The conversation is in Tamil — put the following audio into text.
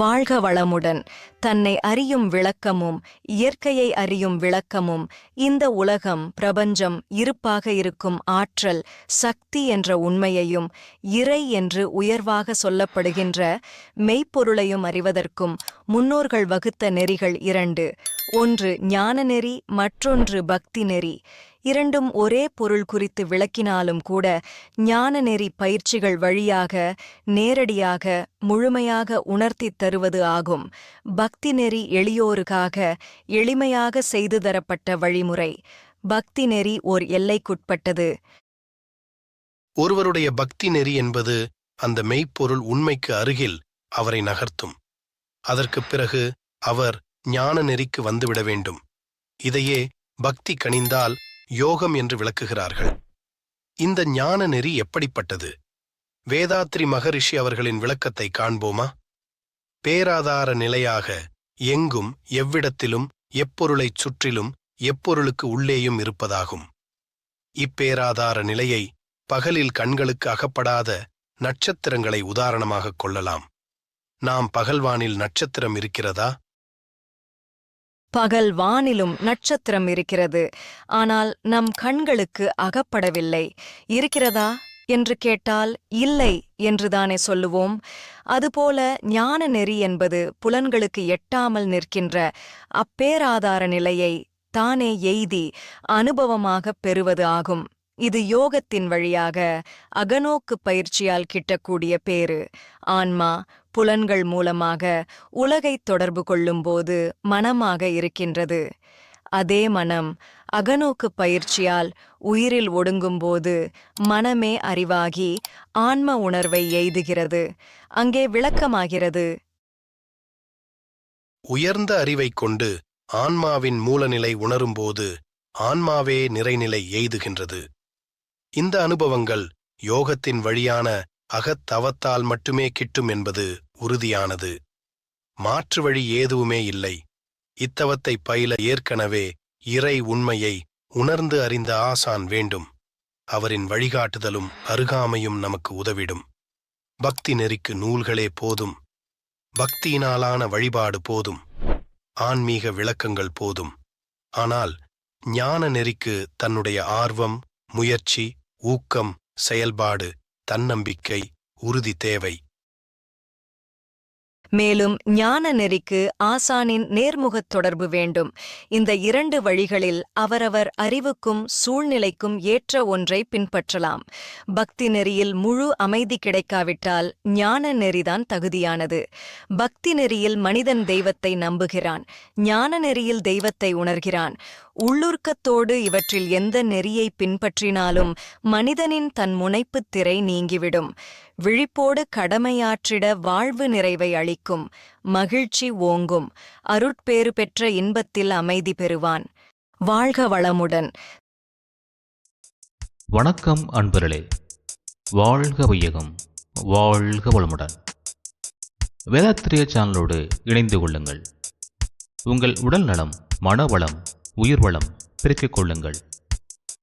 வாழ்க வளமுடன். தன்னை அறியும் விளக்கமும் இயற்கையை அறியும் விளக்கமும் இந்த உலகம் பிரபஞ்சம் இருப்பாக இருக்கும் ஆற்றல் சக்தி என்ற உண்மையையும் இறை என்று உயர்வாக சொல்லப்படுகின்ற மெய்ப்பொருளையும் அறிவதற்கும் முன்னோர்கள் வகுத்த நெறிகள் இரண்டு. ஒன்று ஞான நெறி மற்றொன்று பக்தி நெறி. இரண்டும் ஒரே பொருள் குறித்து விளக்கினாலும் கூட ஞான நெறி பயிற்சிகள் வழியாக நேரடியாக முழுமையாக உணர்த்தித் தருவது ஆகும். பக்தி நெறி எளியோருக்காக எளிமையாக செய்து தரப்பட்ட வழிமுறை. பக்தி நெறி ஓர் எல்லைக்குட்பட்டது. ஒருவருடைய பக்தி நெறி என்பது அந்த மெய்ப்பொருள் உண்மைக்கு அருகில் அவரை நகர்த்தும். அதற்குப் பிறகு அவர் ஞான நெறிக்கு வந்துவிட வேண்டும். இதையே பக்தி கணிந்தால் யோகம் என்று விளக்குகிறார்கள். இந்த ஞான நெறி எப்படிப்பட்டது? வேதாத்ரி மகரிஷி அவர்களின் விளக்கத்தை காண்போமா? பேராதார நிலையாக எங்கும் எவ்விடத்திலும் எப்பொருளைச் சுற்றிலும் எப்பொருளுக்கு உள்ளேயும் இருப்பதாகும். இப்பேராதார நிலையை பகலில் கண்களுக்கு அகப்படாத நட்சத்திரங்களை உதாரணமாகக் கொள்ளலாம். நாம் பகல்வானில் நட்சத்திரம் இருக்கிறதா? பகல் வானிலும் நட்சத்திரம் இருக்கிறது. ஆனால் நம் கண்களுக்கு அகப்படவில்லை. இருக்கிறதா? என்று கேட்டால் இல்லை என்றுதானே சொல்லுவோம். அதுபோல ஞான நெறி என்பது புலன்களுக்கு எட்டாமல் நிற்கின்ற அப்பேராதார நிலையை தானே எய்தி அனுபவமாகப் பெறுவது ஆகும். இது யோகத்தின் வழியாக அகநோக்கு பயிற்சியால் கிட்டக்கூடிய பேறு. ஆன்மா புலன்கள் மூலமாக உலகைத் தொடர்பு கொள்ளும்போது மனமாக இருக்கின்றது. அதே மனம் அகநோக்கு பயிற்சியால் உயிரில் ஒடுங்கும்போது மனமே அறிவாகி ஆன்ம உணர்வை எய்துகிறது. அங்கே விளக்கமாகிறது. உயர்ந்த அறிவைக் கொண்டு ஆன்மாவின் மூலநிலை உணரும்போது ஆன்மாவே நிறைநிலை எய்துகின்றது. இந்த அனுபவங்கள் யோகத்தின் வழியான அகத்தவத்தால் மட்டுமே கிட்டும் என்பது உறுதியானது. மாற்று வழி ஏதுவுமே இல்லை. இத்தவத்தை பயில ஏற்கனவே இறை உண்மையை உணர்ந்து அறிந்த ஆசான் வேண்டும். அவரின் வழிகாட்டுதலும் அருகாமையும் நமக்கு உதவிடும். பக்தி நெறிக்கு நூல்களே போதும். பக்தியினாலான வழிபாடு போதும். ஆன்மீக விளக்கங்கள் போதும். ஆனால் ஞான நெறிக்கு தன்னுடைய ஆர்வம் முயற்சி ஊக்கம் செயல்பாடு தன்னம்பிக்கை உறுதி தேவை. மேலும் ஞான நெறிக்கு ஆசானின் நேர்முகத் தொடர்பு வேண்டும். இந்த இரண்டு வழிகளில் அவரவர் அறிவுக்கும் சூழ்நிலைக்கும் ஏற்ற ஒன்றை பின்பற்றலாம். பக்தி நெறியில் முழு அமைதி கிடைக்காவிட்டால் ஞான நெறிதான் தகுதியானது. பக்தி நெறியில் மனிதன் தெய்வத்தை நம்புகிறான். ஞான நெறியில் தெய்வத்தை உணர்கிறான். உள்ளுர்க்கத்தோடு இவற்றில் எந்த நெறியை பின்பற்றினாலும் மனிதனின் தன் முனைப்புத் திரை நீங்கிவிடும். விழிப்போடு கடமையாற்றிட வாழ்வு நிறைவை அளிக்கும் மகிழ்ச்சி ஓங்கும் அருட்பேறு பெற்ற இன்பத்தில் அமைதி பெறுவான். வாழ்க வளமுடன். வணக்கம் அன்பர்களே. வாழ்க வையகம். வாழ்க வளமுடன். வேதாத்திரிய சேனலோடு இணைந்து கொள்ளுங்கள். உங்கள் உடல் நலம் மனவளம் உயிர்வளம் பெருக்கிக் கொள்ளுங்கள்.